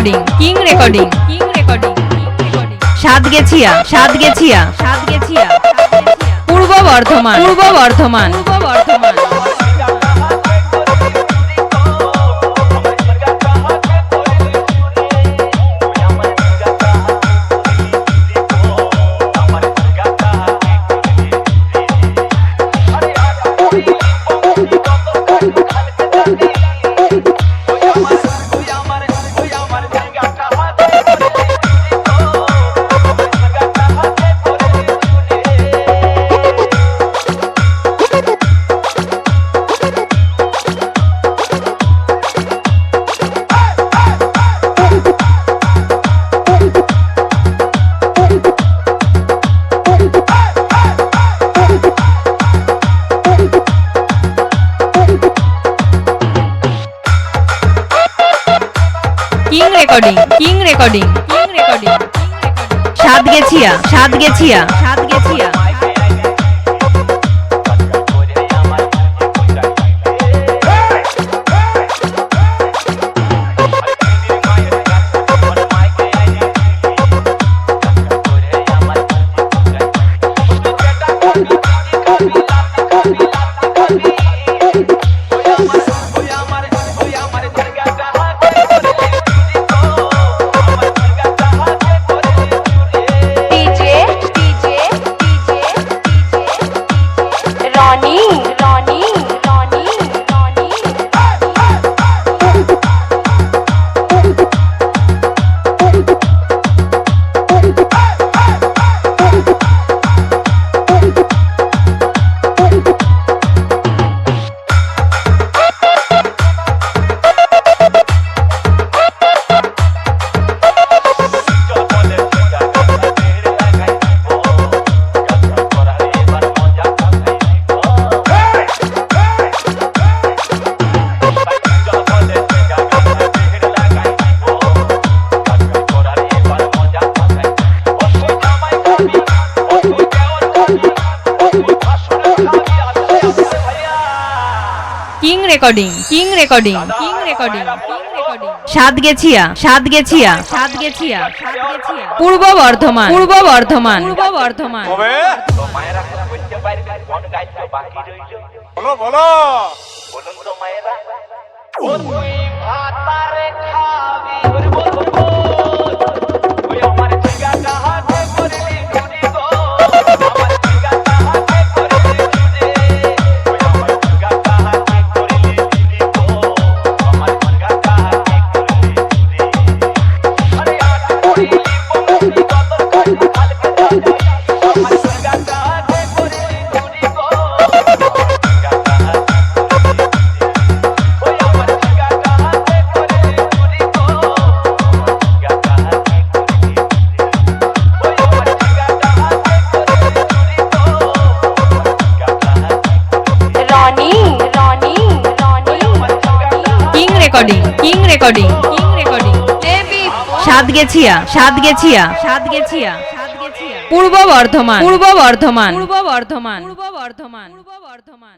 Recording king recording king recording Sat Gachhia. Sat গেছিয়া সাত গেছিয়া। পূর্ব Bardhaman. Purba Bardhaman. Purba Bardhaman. King recording king recording king recording Sat Gachhia Sat Gachhia Sat Gachhia. Recording king recording king recording Sat Gachhia Sat গেছিয়া সাত গেছিয়া সাত গেছিয়া পূর্ব বর্ধমান পূর্ব বর্ধমান পূর্ব বর্ধমান বলো বলো বলুন তো মায়েরা recording king recording king recording Sat Gachhia Sat গেছিয়া সাত গেছিয়া সাত গেছিয়া। পূর্ব বর্ধমান পূর্ব বর্ধমান। পূর্ব বর্ধমান পূর্ব বর্ধমান পূর্ব বর্ধমান।